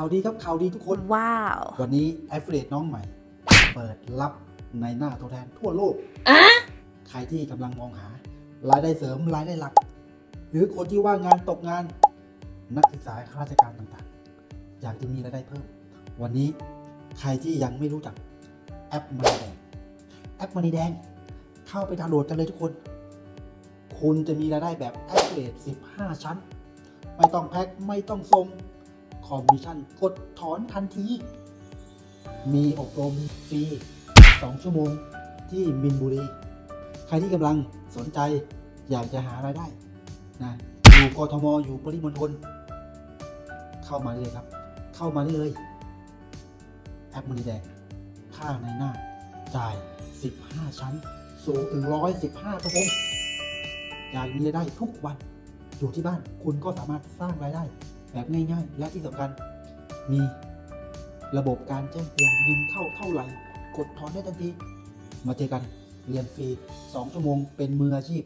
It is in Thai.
ข่าวดีครับข่าวดีทุกคน ว้าว วันนี้ Affiliate น้องใหม่ เปิดรับในหน้าตัวแทนทั่วโลก อะใครที่กำลังมองหารายได้เสริมรายได้หลัก หรือคนที่ว่างงานตกงาน นักศึกษาข้าราชการต่างๆ อยากจะมีรายได้เพิ่ม วันนี้ใครที่ยังไม่รู้จักแอปมันแดง แอปมันแดง เข้าไปดาวน์โหลดกันเลยทุกคน คุณจะมีรายได้แบบแอปเลท15 ชั้น ไม่ต้องแพ็คไม่ต้องส่ง คอมมิชชั่นกดถอนทันที มีอบรมฟรี 2 ชั่วโมงที่มินบุรี ใครที่กำลังสนใจอยากจะหารายได้นะอยู่กทมอยู่ปริมณฑลเข้ามาได้เลยครับ เข้ามาได้เลย แอปมันแดงค่าในหน้า จ่าย 15 ชั้น สูงถึง 115ครับผมอยากมีรายได้ทุกวันอยู่ที่บ้านคุณก็สามารถสร้างรายได้ แบบง่ายๆ และที่สำคัญมีระบบการแจ้งเตือนเงินเข้าเท่าไหร่ กดถอนได้ทันที มาเจอกันเรียนฟรี 2 ชั่วโมงเป็นมืออาชีพ